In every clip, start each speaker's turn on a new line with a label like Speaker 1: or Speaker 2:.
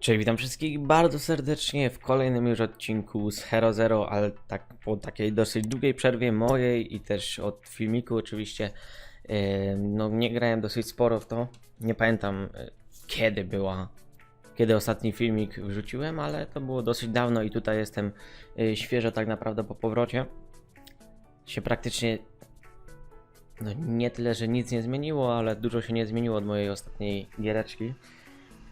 Speaker 1: Cześć, witam wszystkich bardzo serdecznie w kolejnym już odcinku z Hero Zero, ale tak po takiej dosyć długiej przerwie mojej i też od filmiku oczywiście. No nie grałem dosyć sporo w to. Nie pamiętam yy, kiedy była, kiedy ostatni filmik wrzuciłem, ale to było dosyć dawno i tutaj jestem yy, świeżo tak naprawdę po powrocie. Się praktycznie no nie tyle, że nic nie zmieniło, ale dużo się nie zmieniło od mojej ostatniej giereczki.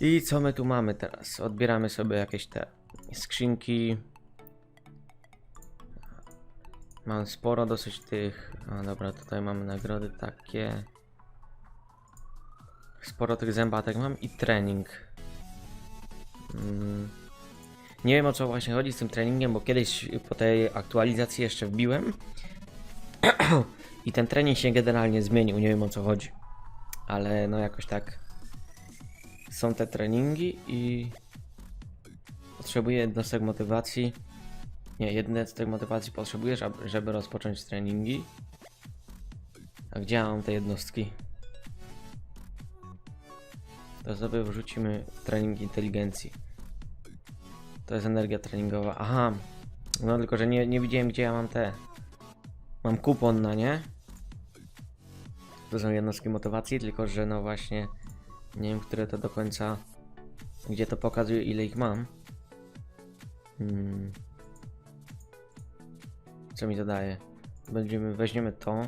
Speaker 1: I co my tu mamy teraz? Odbieramy sobie jakieś te skrzynki. Mam sporo dosyć tych. A dobra, tutaj mamy nagrody takie. Sporo tych zębatek mam i trening. Mm. Nie wiem o co właśnie chodzi z tym treningiem, bo kiedyś po tej aktualizacji jeszcze wbiłem. I ten trening się generalnie zmienił, nie wiem o co chodzi. Ale no jakoś tak są te treningi i potrzebuję jednostek motywacji. Nie, jednostek motywacji potrzebujesz, żeby rozpocząć treningi. A gdzie mam te jednostki? To sobie wrzucimy trening inteligencji. To jest energia treningowa. Aha, no tylko, że nie, nie widziałem gdzie ja mam te. Mam kupon na nie. To są jednostki motywacji, tylko że no właśnie nie wiem, które to do końca. Gdzie to pokazuje, ile ich mam. Hmm. Co mi to daje? Będziemy, weźmiemy to.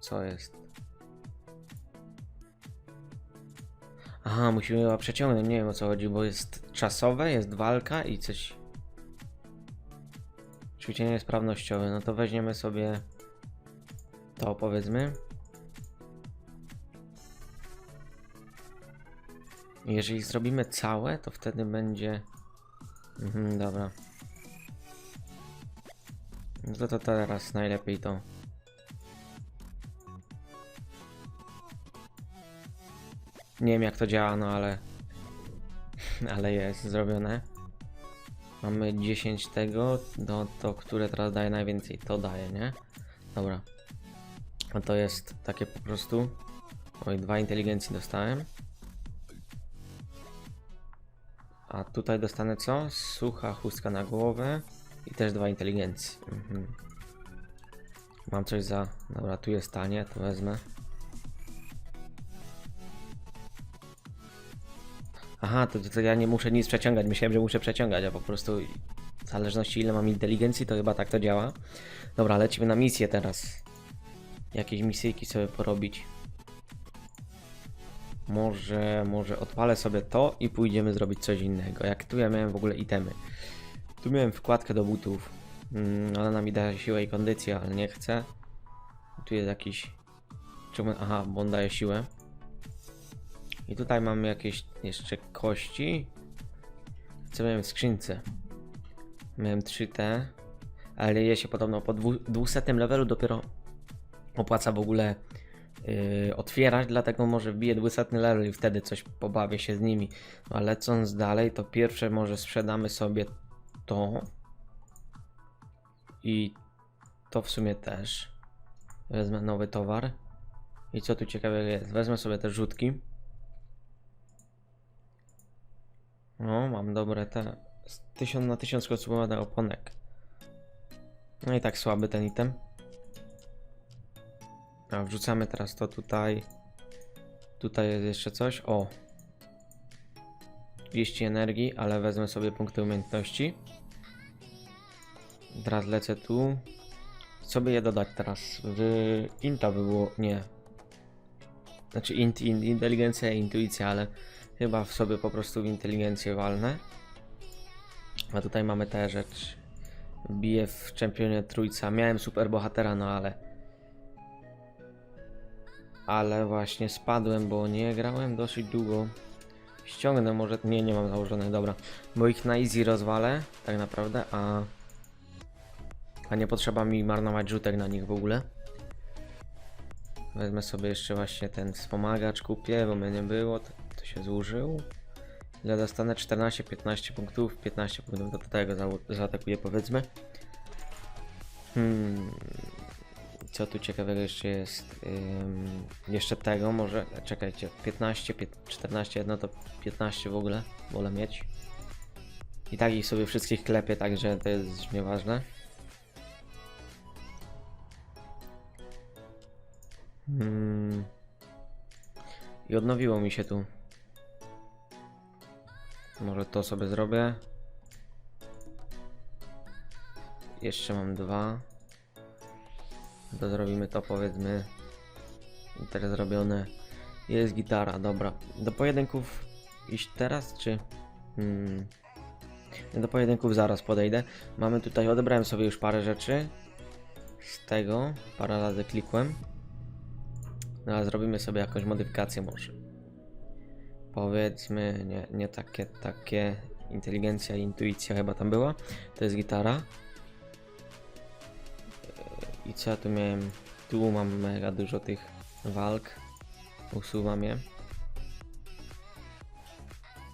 Speaker 1: Co jest? Aha, musimy chyba przeciągnąć, nie wiem o co chodzi, bo jest czasowe, jest walka i coś... Ćwiczenie sprawnościowe, no to weźmiemy sobie to powiedzmy. Jeżeli zrobimy całe, to wtedy będzie. Mhm, dobra. No to, to teraz najlepiej to. Nie wiem jak to działa, no ale. Ale jest zrobione. Mamy 10 tego, no to które teraz daje najwięcej, to daje, nie? Dobra. No to jest takie po prostu. Oj, dwa inteligencji dostałem. A tutaj dostanę co? Sucha chustka na głowę i też dwa inteligencji. Mhm. Mam coś za. Dobra, tu jest tanie, to wezmę. Aha, to, to ja nie muszę nic przeciągać. Myślałem, że muszę przeciągać, a po prostu w zależności ile mam inteligencji, to chyba tak to działa. Dobra, lecimy na misję teraz. Jakieś misyjki sobie porobić. Może, może odpalę sobie to i pójdziemy zrobić coś innego. Jak tu ja miałem w ogóle itemy. Tu miałem wkładkę do butów. Mm, ona mi daje siłę i kondycję, ale nie chcę. Tu jest jakiś... Czemu? Aha, bo on daje siłę. I tutaj mamy jakieś jeszcze kości. Co miałem w skrzynce? Miałem 3T. Ale je się podobno po dwu- 200 levelu dopiero opłaca w ogóle yy, otwierać, dlatego może wbiję 200 level i wtedy coś pobawię się z nimi. No, a lecąc dalej, to pierwsze może sprzedamy sobie to. I to w sumie też. Wezmę nowy towar. I co tu ciekawego jest? Wezmę sobie te rzutki. No, mam dobre te. z 1000 na 1000 konsumowanych oponek. No i tak słaby ten item. A wrzucamy teraz to tutaj. Tutaj jest jeszcze coś. O. 200 energii, ale wezmę sobie punkty umiejętności. Teraz lecę tu. Co by je dodać teraz? W Inta by było. Nie. Znaczy int, int, inteligencja intuicja, ale chyba w sobie po prostu w inteligencję walnę. A tutaj mamy tę rzecz. Biję w czempionie trójca. Miałem super bohatera, no ale ale właśnie spadłem, bo nie grałem dosyć długo. Ściągnę może, nie, nie mam założonych, dobra. Bo ich na easy rozwalę, tak naprawdę, a... A nie potrzeba mi marnować rzutek na nich w ogóle. Wezmę sobie jeszcze właśnie ten wspomagacz, kupię, bo mnie nie było, to, to się zużył. Ile dostanę? 14, 15 punktów, 15 punktów, do tego za, zaatakuję powiedzmy. Hmm, Co tu ciekawego jeszcze jest? Ym, jeszcze tego może. Czekajcie, 15, pię- 14, no to 15 w ogóle wolę mieć. I tak ich sobie wszystkich klepię, także to jest już nieważne. Hmm. I odnowiło mi się tu. Może to sobie zrobię. Jeszcze mam dwa. To zrobimy to powiedzmy. I teraz zrobione. Jest gitara, dobra. Do pojedynków iść teraz, czy... Hmm. Do pojedynków zaraz podejdę. Mamy tutaj, odebrałem sobie już parę rzeczy. Z tego, parę razy klikłem. No ale zrobimy sobie jakąś modyfikację może. Powiedzmy, nie, nie takie, takie. Inteligencja intuicja chyba tam była. To jest gitara. I co ja tu miałem? Tu mam mega dużo tych walk. Usuwam je.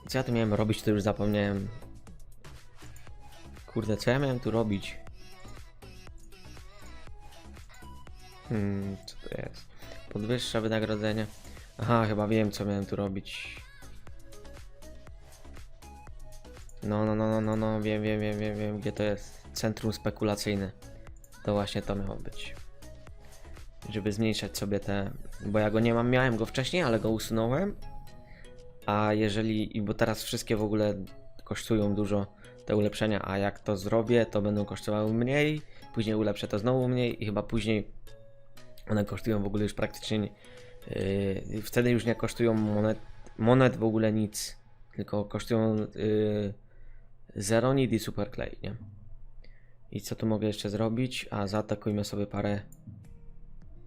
Speaker 1: I co ja tu miałem robić, to już zapomniałem. Kurde, co ja miałem tu robić? Hmm, co to jest? Podwyższa wynagrodzenie. Aha, chyba wiem, co miałem tu robić. No, no, no, no, no, no, wiem, wiem, wiem, wiem, wiem, gdzie to jest. Centrum spekulacyjne. To właśnie to miało być. Żeby zmniejszać sobie te. Bo ja go nie mam, miałem go wcześniej, ale go usunąłem. A jeżeli. Bo teraz wszystkie w ogóle kosztują dużo te ulepszenia, a jak to zrobię, to będą kosztowały mniej. Później ulepszę to znowu mniej i chyba później one kosztują w ogóle już praktycznie. Yy, wtedy już nie kosztują monet, monet w ogóle nic. Tylko kosztują yy, Zeronit i Superklej, nie? I co tu mogę jeszcze zrobić? A zaatakujmy sobie parę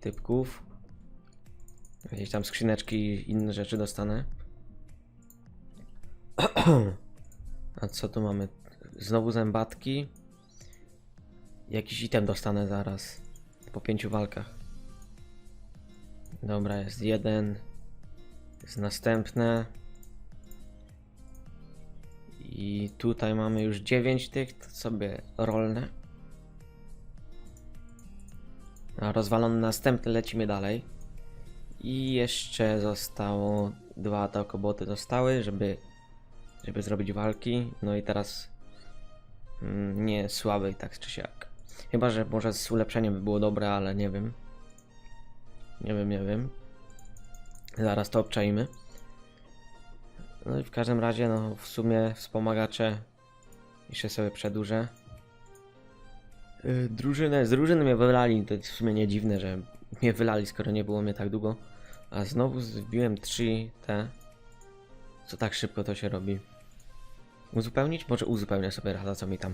Speaker 1: typków. Jakieś tam skrzyneczki i inne rzeczy dostanę. A co tu mamy? Znowu zębatki. Jakiś item dostanę zaraz. Po pięciu walkach. Dobra, jest jeden. Jest następne. I tutaj mamy już 9 tych, sobie rolne. Rozwalony następny, lecimy dalej. I jeszcze zostało dwa takoboty zostały, żeby, żeby zrobić walki. No i teraz mm, nie słaby tak czy siak. Chyba, że może z ulepszeniem by było dobre, ale nie wiem. Nie wiem, nie wiem. Zaraz to obczaimy. No i w każdym razie, no w sumie wspomagacze jeszcze sobie przedłużę. Yy, drużynę, z drużyny mnie wylali, to w sumie nie dziwne, że mnie wylali, skoro nie było mnie tak długo. A znowu zbiłem 3 te. Co tak szybko to się robi? Uzupełnić? Może uzupełnię sobie rada, co mi tam.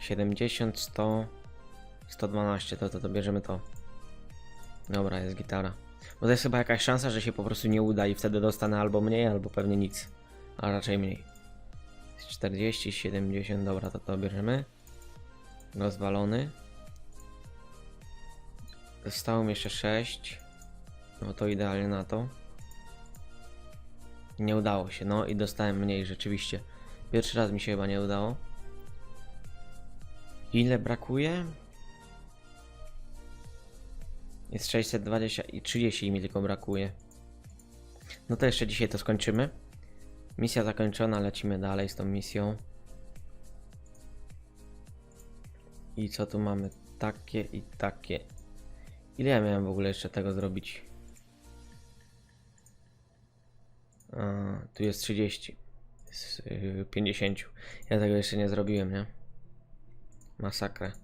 Speaker 1: 70, 100, 112, to, to, to bierzemy to. Dobra, jest gitara. Bo to jest chyba jakaś szansa, że się po prostu nie uda i wtedy dostanę albo mniej, albo pewnie nic. A raczej mniej. 40, 70, dobra, to to bierzemy. Rozwalony. Zostało mi jeszcze 6. No to idealnie na to. Nie udało się, no i dostałem mniej rzeczywiście. Pierwszy raz mi się chyba nie udało. Ile brakuje? Jest 620 i 30 mi tylko brakuje. No to jeszcze dzisiaj to skończymy. Misja zakończona, lecimy dalej z tą misją. I co tu mamy? Takie i takie. Ile ja miałem w ogóle jeszcze tego zrobić? A, tu jest 30 z y, 50. Ja tego jeszcze nie zrobiłem, nie? Masakra.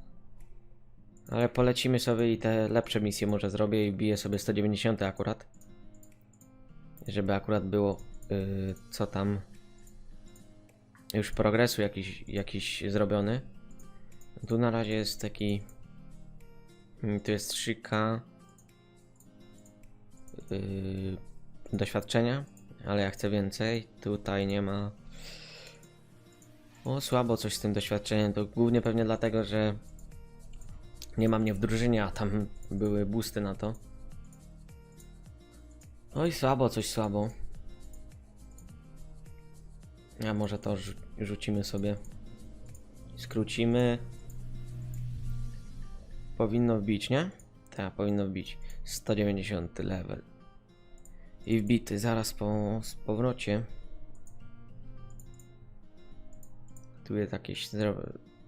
Speaker 1: Ale polecimy sobie i te lepsze misje może zrobię i biję sobie 190 akurat. Żeby akurat było yy, co tam już progresu jakiś, jakiś zrobiony. Tu na razie jest taki mm, tu jest 3K yy, doświadczenia, ale ja chcę więcej. Tutaj nie ma o, słabo coś z tym doświadczeniem. To głównie pewnie dlatego, że nie ma mnie w drużynie, a tam były boosty na to. Oj, słabo, coś słabo. A może to rzu- rzucimy sobie. Skrócimy. powinno wbić, nie? Tak, powinno wbić. 190 level. I wbity zaraz po z powrocie. Tu jest jakieś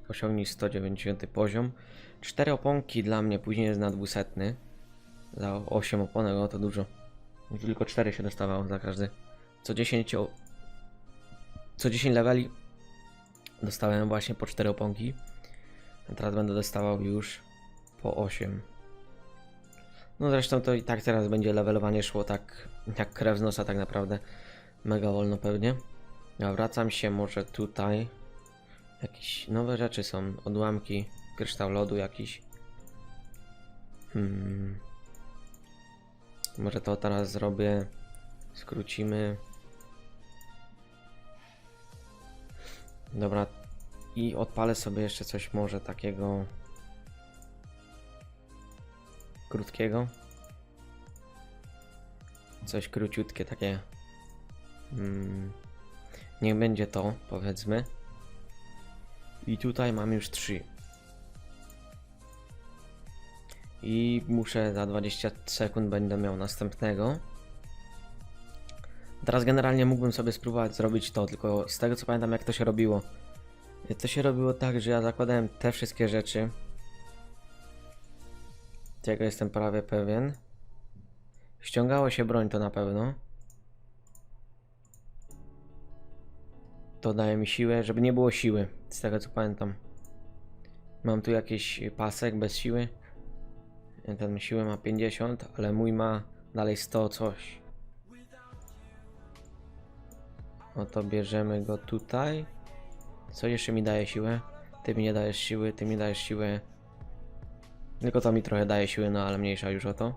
Speaker 1: osiągnij 190 poziom. 4 oponki dla mnie, później jest na 200. Za 8 oponek, o to dużo. Tylko 4 się dostawało za każdy. Co 10 o... Co 10 leveli dostałem właśnie po 4 oponki. A teraz będę dostawał już po 8. No zresztą to i tak teraz będzie levelowanie szło tak jak krew z nosa tak naprawdę. Mega wolno pewnie. Ja wracam się może tutaj. Jakieś nowe rzeczy są. Odłamki. Kryształ lodu jakiś. Hmm. Może to teraz zrobię. Skrócimy. Dobra. I odpalę sobie jeszcze coś może takiego krótkiego. Coś króciutkie takie. Mm, niech będzie to, powiedzmy. I tutaj mam już 3. I muszę za 20 sekund będę miał następnego. Teraz generalnie mógłbym sobie spróbować zrobić to, tylko z tego co pamiętam jak to się robiło. To się robiło tak, że ja zakładałem te wszystkie rzeczy. Tego jestem prawie pewien. Ściągało się broń to na pewno. To daje mi siłę, żeby nie było siły, z tego co pamiętam. Mam tu jakiś pasek bez siły. Ten siłę ma 50, ale mój ma dalej 100 coś. No to bierzemy go tutaj. Co jeszcze mi daje siłę? Ty mi nie dajesz siły, ty mi dajesz siłę. Tylko to mi trochę daje siły, no ale mniejsza już o to.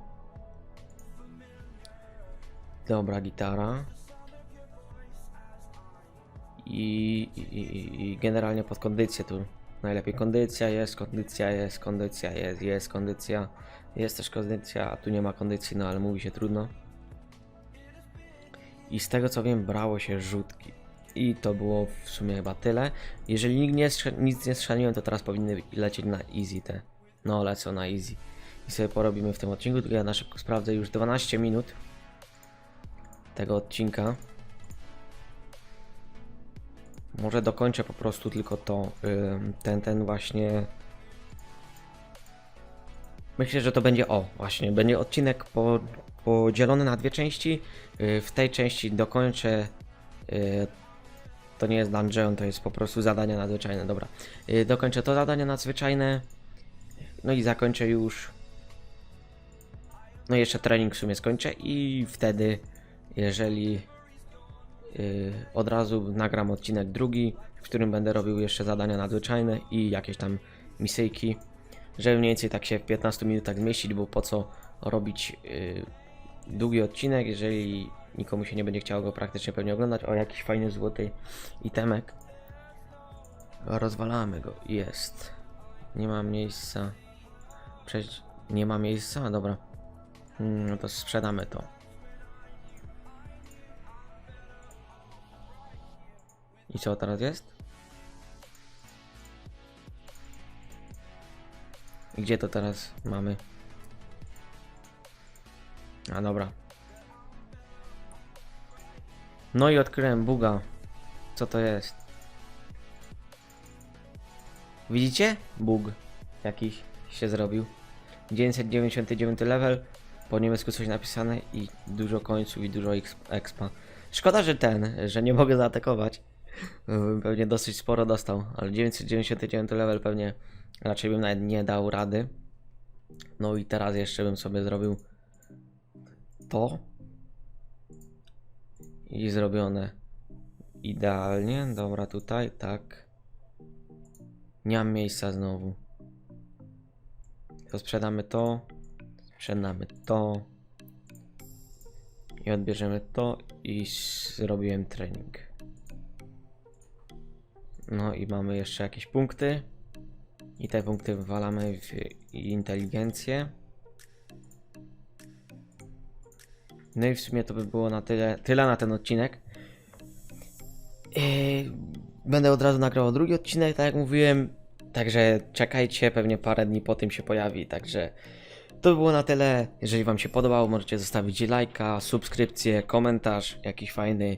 Speaker 1: Dobra, gitara. I, i, generalnie pod kondycję tu. Najlepiej kondycja jest, kondycja jest, kondycja jest, jest kondycja. Jest też kondycja, a tu nie ma kondycji, no ale mówi się trudno. I z tego co wiem, brało się rzutki. I to było w sumie chyba tyle. Jeżeli nikt nie nic nie strzeliłem, to teraz powinny lecieć na easy te. No, lecą na easy. I sobie porobimy w tym odcinku. Tylko ja na szybko sprawdzę już 12 minut tego odcinka. Może dokończę po prostu tylko to, ten, ten właśnie. Myślę, że to będzie, o właśnie, będzie odcinek po, podzielony na dwie części. Yy, W tej części dokończę, yy, to nie jest dungeon, to jest po prostu zadania nadzwyczajne, dobra. Yy, Dokończę to zadanie nadzwyczajne, no i zakończę już, no jeszcze trening w sumie skończę i wtedy, jeżeli od razu nagram odcinek drugi, w którym będę robił jeszcze zadania nadzwyczajne i jakieś tam misyjki, żeby mniej więcej tak się w 15 minutach zmieścić, bo po co robić yy, długi odcinek, jeżeli nikomu się nie będzie chciało go praktycznie pewnie oglądać, o jakiś fajny złoty itemek. Rozwalamy go, jest. Nie ma miejsca. Przecież nie ma miejsca, dobra. Mm, No to sprzedamy to. I co teraz jest? Gdzie to teraz mamy? A dobra. No i odkryłem buga. Co to jest? Widzicie? Bug jakiś się zrobił. 999 level. Po niemiecku coś napisane i dużo końców i dużo exp- expa. Szkoda, że ten, że nie mogę zaatakować. Bym Pewnie dosyć sporo dostał, ale 999 level pewnie raczej bym nawet nie dał rady. No i teraz jeszcze bym sobie zrobił to i zrobione idealnie. Dobra, tutaj tak. Nie mam miejsca znowu. To sprzedamy to, sprzedamy to i odbierzemy to i zrobiłem trening. No i mamy jeszcze jakieś punkty. I te punkty wywalamy w inteligencję. No i w sumie to by było na tyle, tyle na ten odcinek. Yy, Będę od razu nagrywał drugi odcinek, tak jak mówiłem. Także czekajcie, pewnie parę dni po tym się pojawi. Także to by było na tyle. Jeżeli Wam się podobało, możecie zostawić lajka, subskrypcję, komentarz jakiś fajny